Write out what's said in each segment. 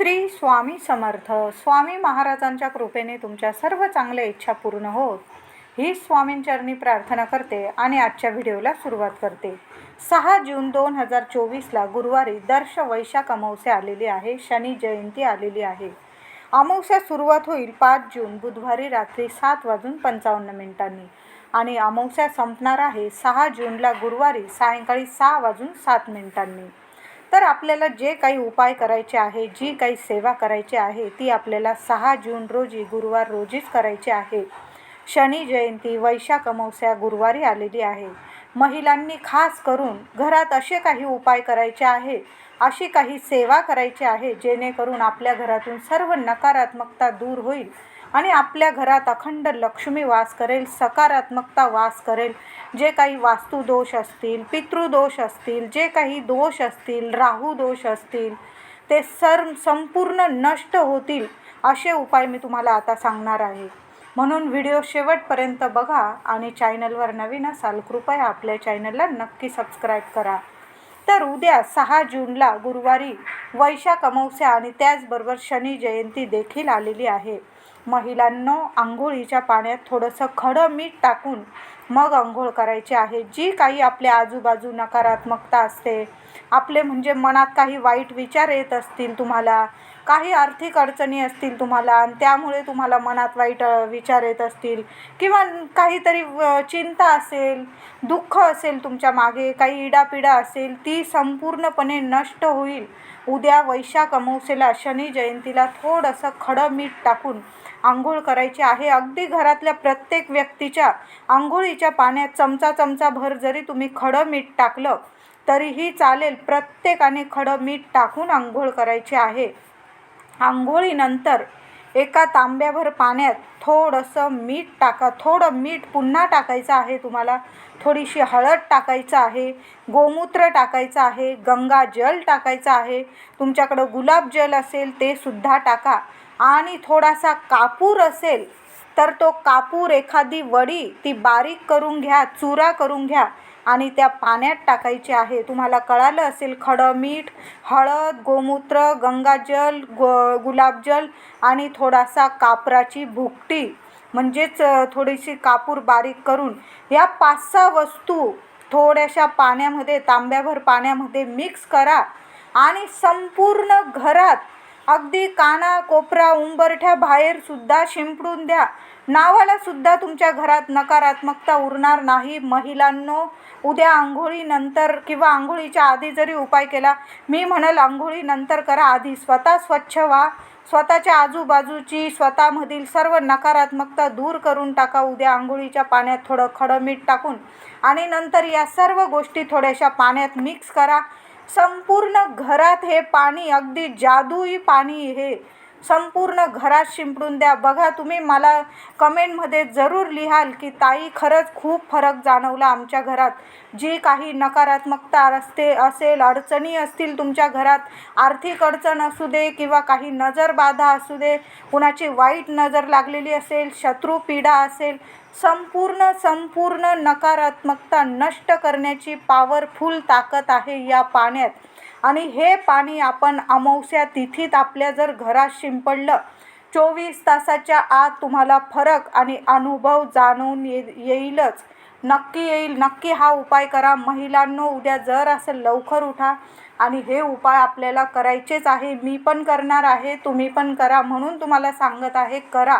श्री स्वामी समर्थ. स्वामी महाराजांच्या कृपेने तुमच्या सर्व चांगल्या इच्छा पूर्ण होत. ही स्वामींचरणी प्रार्थना करते आणि आजच्या व्हिडिओला सुरुवात करते. सहा जून दोन हजार चोवीसला गुरुवारी दर्श वैशाख अमावस्या आलेली आहे. शनी जयंती आलेली आहे. अमावस्या सुरुवात होईल पाच जून बुधवारी रात्री सात वाजून पंचावन्न मिनिटांनी. आणि अमावस्या संपणार आहे सहा जूनला गुरुवारी सायंकाळी सहा वाजून सात मिनिटांनी. तर आपल्याला जे काही उपाय करायचे आहे जी काही सेवा करायची आहे ती आपल्याला सहा जून रोजी गुरुवार रोजीच करायची आहे. शनी जयंती वैशाख अमावस्या गुरुवारी आलेली आहे. महिलांनी खास करून घरात असे काही उपाय करायचे आहे अशी काही सेवा करायची आहे जेणेकरून आपल्या घरातून सर्व नकारात्मकता दूर होईल. आणि आपल्या घरात अखंड लक्ष्मी वास करेल सकारात्मकता वास करेल. जे काही वास्तुदोष असतील पितृदोष असतील जे काही दोष असतील राहू दोष असतील ते सर्व संपूर्ण नष्ट होतील असे उपाय मी तुम्हाला आता सांगणार आहे. म्हणून व्हिडिओ शेवटपर्यंत बघा आणि चॅनलवर नवीन असाल कृपया आपल्या चॅनलला नक्की सबस्क्राईब करा. तर उद्या सहा जूनला गुरुवारी वैशाख अमावस्या आणि त्याचबरोबर शनी जयंती देखील आलेली आहे. महिलांनो आंघोळीच्या पाण्यात थोडंसं खडं मीठ टाकून मग आंघोळ करायची आहे. जी काही आपल्या आजूबाजू नकारात्मकता असते आपले म्हणजे मनात काही वाईट विचार येत असतील तुम्हाला काही आर्थिक अडचणी असतील तुम्हाला आणि त्यामुळे तुम्हाला मनात वाईट विचार येत असतील किंवा काहीतरी चिंता असेल दुःख असेल तुमच्या मागे काही इडापिडा असेल ती संपूर्णपणे नष्ट होईल. उद्या वैशाख अमावस्येला शनी जयंतीला थोडंसं खडं मीठ टाकून आंघोळ करायची आहे. अगदी घरातल्या प्रत्येक व्यक्तीच्या आंघोळीच्या पाण्यात चमचा चमचा भर जरी तुम्ही खडं मीठ टाकलं तरीही चालेल प्रत्येकाने खडं मीठ टाकून आंघोळ करायची आहे. आंघोळीनंतर एका तांब्याभर पाण्यात थोडंसं मीठ टाका. थोडं मीठ पुन्हा टाकायचं आहे तुम्हाला. थोडीशी हळद टाकायचं आहे गोमूत्र टाकायचं आहे गंगा जल टाकायचं आहे. तुमच्याकडं गुलाब जल असेल ते सुद्धा टाका. आणि थोडासा कापूर असेल तर तो कापूर एखादी वडी ती बारीक करून घ्या चुरा करून घ्या आणि त्या पाण्यात टाकायची आहे. तुम्हाला कळालं असेल खडं मीठ हळद गोमूत्र गंगाजल गो गुलाबजल आणि थोडासा कापराची भुकटी म्हणजेच थोडीशी कापूर बारीक करून या पाच सहा वस्तू थोड्याशा पाण्यामध्ये तांब्याभर पाण्यामध्ये मिक्स करा आणि संपूर्ण घरात अगदी काना कोपरा उंबरठ्या बाहेर सुद्धा शिंपडून द्या. नावाला सुद्धा तुमच्या घरात नकारात्मकता उरणार नाही. महिलांनो उद्या आंघोळीनंतर किंवा आंघोळीच्या आधी जरी उपाय केला मी म्हणाल आंघोळीनंतर करा आधी. स्वतः स्वच्छ व्हा. स्वतःच्या आजूबाजूची स्वतःमधील सर्व नकारात्मकता दूर करून टाका. उद्या आंघोळीच्या पाण्यात थोडं खडं मीठ टाकून आणि नंतर या सर्व गोष्टी थोड्याशा पाण्यात मिक्स करा. संपूर्ण घरात हे पाणी अगदी जादुई पाणी हे संपूर्ण घरात शिंपडून द्या. बघा तुम्ही मला कमेंटमध्ये जरूर लिहाल की ताई खरंच खूप फरक जाणवला आमच्या घरात. जी काही नकारात्मकता असते असेल अडचणी असतील तुमच्या घरात आर्थिक अडचण असू दे किंवा काही नजरबाधा असू दे कुणाची वाईट नजर लागलेली असेल शत्रू पीडा असेल संपूर्ण संपूर्ण नकारात्मकता नष्ट करण्याची पॉवरफुल ताकद आहे या पाण्यात. आणि हे पाणी आपण अमावस्या तिथीत आपल्या जर घरात शिंपडलं चोवीस तासाच्या आत तुम्हाला फरक आणि अनुभव जाणून ये येईलच. नक्की येईल. नक्की हा उपाय करा. महिलांनो उद्या जर असं लवकर उठा आणि हे उपाय आपल्याला करायचेच आहे. मी पण करणार आहे. तुम्ही पण करा म्हणून तुम्हाला सांगत आहे करा.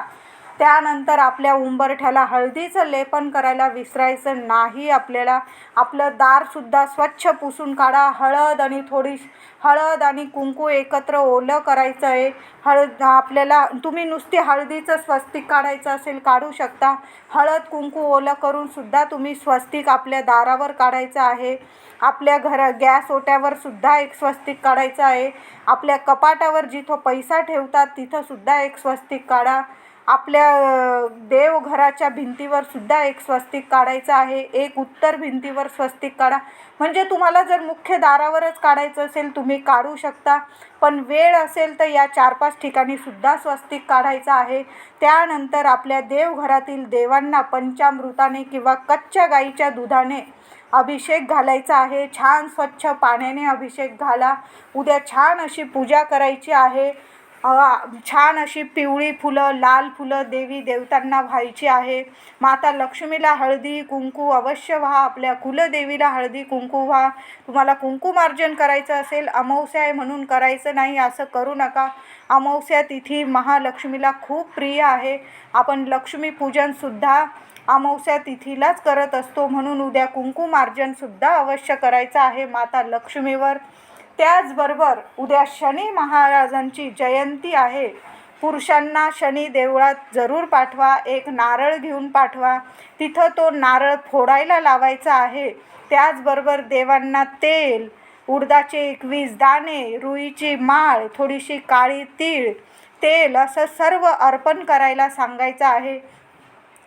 त्यानंतर आपल्या उंबरठ्याला हळदीचं लेपन करायला विसरायचं नाही आपल्याला. आपलं दारसुद्धा स्वच्छ पुसून काढा. हळद आणि थोडी हळद आणि कुंकू एकत्र ओलं करायचं आहे. हळद आपल्याला तुम्ही नुसती हळदीचं स्वस्तिक काढायचं असेल काढू शकता. हळद कुंकू ओलं करूनसुद्धा तुम्ही स्वस्तिक आपल्या दारावर काढायचं आहे. आपल्या घरा गॅस ओट्यावर सुद्धा एक स्वस्तिक काढायचं आहे. आपल्या कपाटावर जिथं पैसा ठेवतात तिथंसुद्धा एक स्वस्तिक काढा. आपल्या देवघराच्या भिंतीवर सुद्धा एक स्वस्तिक काढायचं आहे. एक उत्तर भिंतीवर स्वस्तिक काढा. म्हणजे तुम्हाला जर मुख्य दारावरच काढायचं असेल तुम्ही काढू शकता. पण वेळ असेल तर या चार पाच ठिकाणी सुद्धा स्वस्तिक काढायचं आहे. त्यानंतर आपल्या देवघरातील देवांना पंचामृताने किंवा कच्च्या गाईच्या दुधाने अभिषेक घालायचा आहे. छान स्वच्छ पाण्याने अभिषेक घाला. उद्या छान अशी पूजा करायची आहे. छान अशी पिवळी फुलं लाल फुलं देवी देवतांना व्हायची आहे. माता लक्ष्मीला हळदी कुंकू अवश्य व्हा. आपल्या कुलदेवीला हळदी कुंकू व्हा. तुम्हाला कुंकुमार्जन करायचं असेल अमावस्या आहे म्हणून करायचं नाही असं करू नका. अमावस्या तिथी महालक्ष्मीला खूप प्रिय आहे. आपण लक्ष्मीपूजनसुद्धा अमावस्या तिथीलाच करत असतो. म्हणून उद्या कुंकुमार्जनसुद्धा अवश्य करायचं आहे माता लक्ष्मीवर. त्याचबरोबर उद्या शनी महाराजांची जयंती आहे. पुरुषांना शनी देवळात जरूर पाठवा एक नारळ घेऊन पाठवा. तिथं तो नारळ फोडायला लावायचा आहे. त्याचबरोबर देवांना तेल उडदाचे एकवीस दाणे रुईची माळ थोडीशी काळी तीळ तेल असं सर्व अर्पण करायला सांगायचं आहे.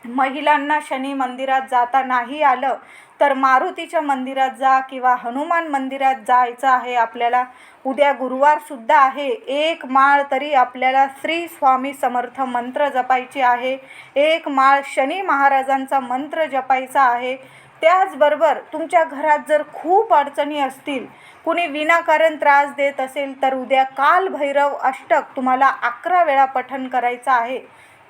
महिलांना शनी मंदिरात जाता नाही आलं तर मारुतीच्या मंदिरात जा किंवा हनुमान मंदिरात जायचं आहे आपल्याला. उद्या गुरुवारसुद्धा आहे. एक माळ तरी आपल्याला श्री स्वामी समर्थ मंत्र जपायची आहे. एक माळ शनी महाराजांचा मंत्र जपायचा आहे. त्याचबरोबर तुमच्या घरात जर खूप अडचणी असतील कुणी विनाकारण त्रास देत असेल तर उद्या कालभैरव अष्टक तुम्हाला अकरा वेळा पठण करायचं आहे.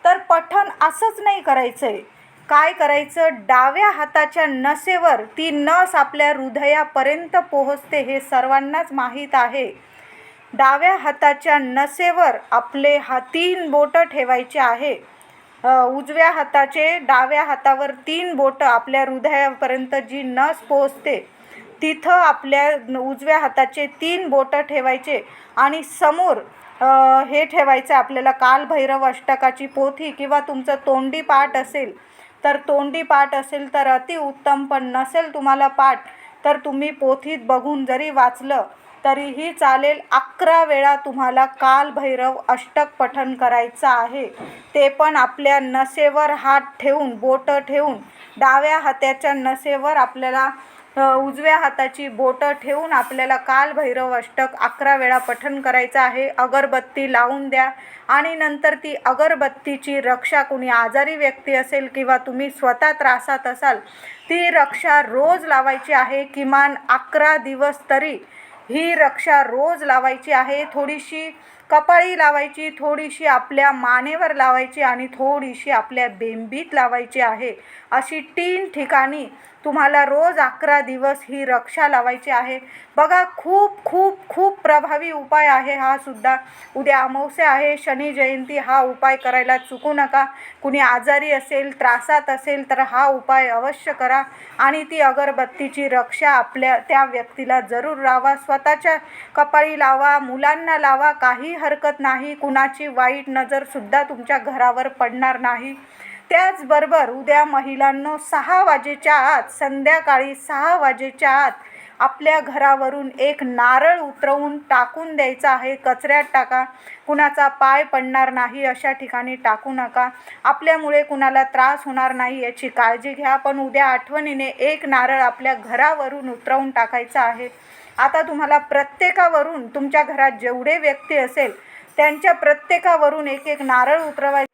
तर पठण असंच नाही करायचं आहे काय करायचं? डाव्या हाताच्या नसेवर ती नस आपल्या हृदयापर्यंत पोहोचते हे सर्वांनाच माहीत आहे. डाव्या हाताच्या नसेवर आपले हा तीन बोटं ठेवायचे आहे. उजव्या हाताचे डाव्या हातावर तीन बोटं आपल्या हृदयापर्यंत जी नस पोहोचते तिथं आपल्या न- उजव्या हाताचे तीन बोटं ठेवायचे आणि समोर हे ठेवायचं आपल्याला कालभैरव अष्टकाची पोथी किंवा तुमचं तोंडी पाठ असेल तर तोंडी पाठ असेल तर अतिउत्तम पण नसेल तुम्हाला पाठ तर तुम्ही पोथीत बघून जरी वाचलं तरीही चालेल. अकरा वेळा तुम्हाला कालभैरव अष्टक पठण करायचं आहे. ते पण आपल्या नसेवर हात ठेवून बोटं ठेवून डाव्या हाताच्या नसेवर आपल्याला उजव्या हाताची बोटं ठेवून आपल्याला कालभैरव अष्टक अकरा वेळा पठण करायचं आहे. अगरबत्ती लावून द्या. आणि नंतर ती अगरबत्तीची रक्षा कुणी आजारी व्यक्ती असेल किंवा तुम्ही स्वतः त्रासात असाल ती रक्षा रोज लावायची आहे. किमान अकरा दिवस तरी ही रक्षा रोज लावायची आहे. थोडीशी कपाळी लावायची थोडीशी आपल्या मानेवर लावायची आणि थोडीशी आपल्या बेंबीत लावायची आहे. अशी तीन ठिकाणी तुम्हाला रोज अकरा दिवस ही रक्षा लावायची आहे. बघा खूप खूप खूप प्रभावी उपाय आहे हा सुद्धा. उद्या अमावस्या आहे शनी जयंती हा उपाय करायला चुकू नका. कुणी आजारी असेल त्रासात असेल तर हा उपाय अवश्य करा. आणि ती अगरबत्तीची रक्षा आपल्या त्या व्यक्तीला जरूर लावा. स्वतःच्या कपाळी लावा मुलांना लावा काही काही हरकत नाही कुणाची वाईट नजरसुद्धा तुमच्या घरावर पडणार नाही. त्याचबरोबर उद्या महिलांनो सहा वाजेच्या आत संध्याकाळी सहा वाजेच्या आत आपल्या घरावरून एक नारळ उतरवून टाकून द्यायचा आहे. कचऱ्यात टाका. कुणाचा पाय पडणार नाही अशा ठिकाणी टाकू नका. आपल्यामुळे कुणाला त्रास होणार नाही याची काळजी घ्या. पण उद्या आठवणीने एक नारळ आपल्या घरावरून उतरवून टाकायचा आहे. आता तुम्हाला प्रत्येकावरून तुमच्या घरात जेवढे व्यक्ती असेल त्यांच्या प्रत्येकावरून एक एक नारळ उतरवायचं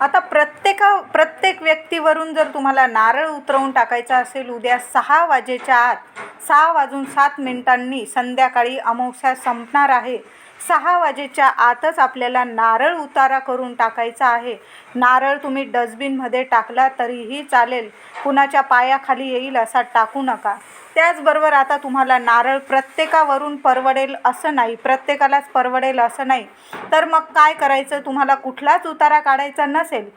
आता प्रत्येका प्रत्येक व्यक्तीवरून जर तुम्हाला नारळ उतरवून टाकायचा असेल उद्या सहा वाजेच्या आत सहा वाजून सात मिनिटांनी संध्याकाळी अमावस्या संपणार आहे. सहा वाजेच्या आतच आपल्याला नारळ उतारा करून टाकायचा आहे. नारळ तुम्ही डस्टबिनमध्ये टाकला तरीही चालेल. कुणाच्या पायाखाली येईल असा टाकू नका. त्याचबरोबर आता तुम्हाला नारळ प्रत्येकावरून परवडेल असं नाही. प्रत्येकालाच परवडेल असं नाही. तर मग काय करायचं? तुम्हाला कुठलाच उतारा काढायचा नसेल.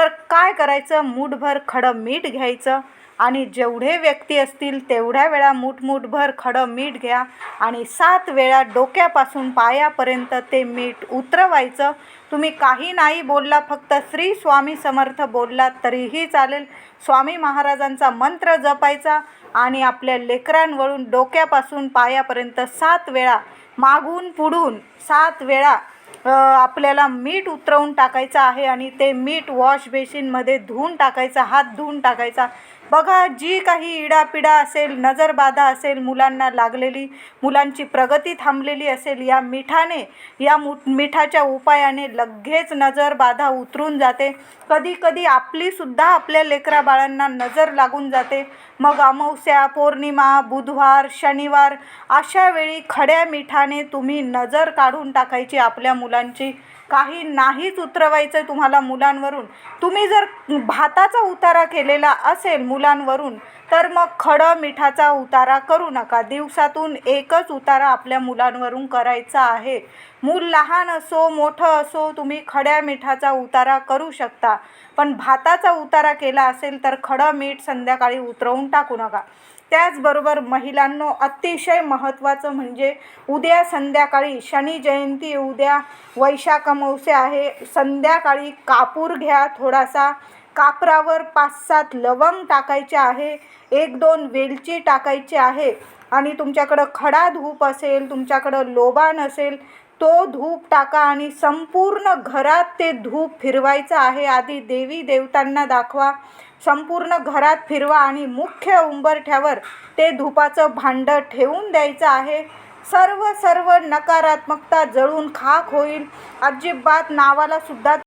तर काय करायचं? मूठभर खडं मीठ घ्यायचं आणि जेवढे व्यक्ती असतील तेवढ्या वेळा मूठमूठभर खडं मीठ घ्या आणि सात वेळा डोक्यापासून पायापर्यंत ते मीठ उतरवायचं. तुम्ही काही नाही बोलला फक्त श्री स्वामी समर्थ बोललात तरीही चालेल. स्वामी महाराजांचा मंत्र जपायचा आणि आपल्या लेकरांवरून डोक्यापासून पायापर्यंत सात वेळा मागून पुढून सात वेळा आपल्याला मीठ उतरवून टाकायचं आहे आणि ते मीठ वॉश बेसिनमध्ये धुवून टाकायचं हात धुवून टाकायचा. बघा जी काही इडापिडा असेल नजरबाधा असेल मुलांना लागलेली मुलांची प्रगती थांबलेली असेल या मिठाने या मु मिठाच्या उपायाने लगेच नजरबाधा उतरून जाते. कधी कधी आपलीसुद्धा आपल्या लेकरा बाळांना नजर लागून जाते. मग अमावस्या पौर्णिमा बुधवार शनिवार अशा वेळी खड्या मिठाने तुम्ही नजर काढून टाकायची आपल्या मुलांची. काही नाहीच उतरवायचं तुम्हाला मुलांवरून. तुम्ही जर भाताचा उतारा केलेला असेल मुलांवरून तर मग खडं मिठाचा उतारा करू नका. दिवसातून एकच उतारा आपल्या मुलांवरून करायचा आहे. मूल लहान असो मोठं असो तुम्ही खड्या मिठाचा उतारा करू शकता. पण भाताचा उतारा केला असेल तर खडं मीठ संध्याकाळी उतरवून टाकू नका. त्याचबरोबर महिलांनो अतिशय महत्त्वाचं म्हणजे उद्या संध्याकाळी शनी जयंती उद्या वैशाख अमावस्या आहे. संध्याकाळी कापूर घ्या थोडासा कापरावर पाच सात लवंग टाकायचे आहे. एक दोन वेलची टाकायची आहे. आणि तुमच्याकडं खडा धूप असेल तुमच्याकडं लोबान असेल तो धूप टाका आणि संपूर्ण घरात ते धूप फिरवायचं आहे. आधी देवी देवतांना दाखवा. संपूर्ण घरात फिरवा आणि मुख्य उंबरठ्यावर ते धुपाचं भांडं ठेवून द्यायचं आहे. सर्व सर्व नकारात्मकता जळून खाक होईल. अजिबात नावाला सुद्धा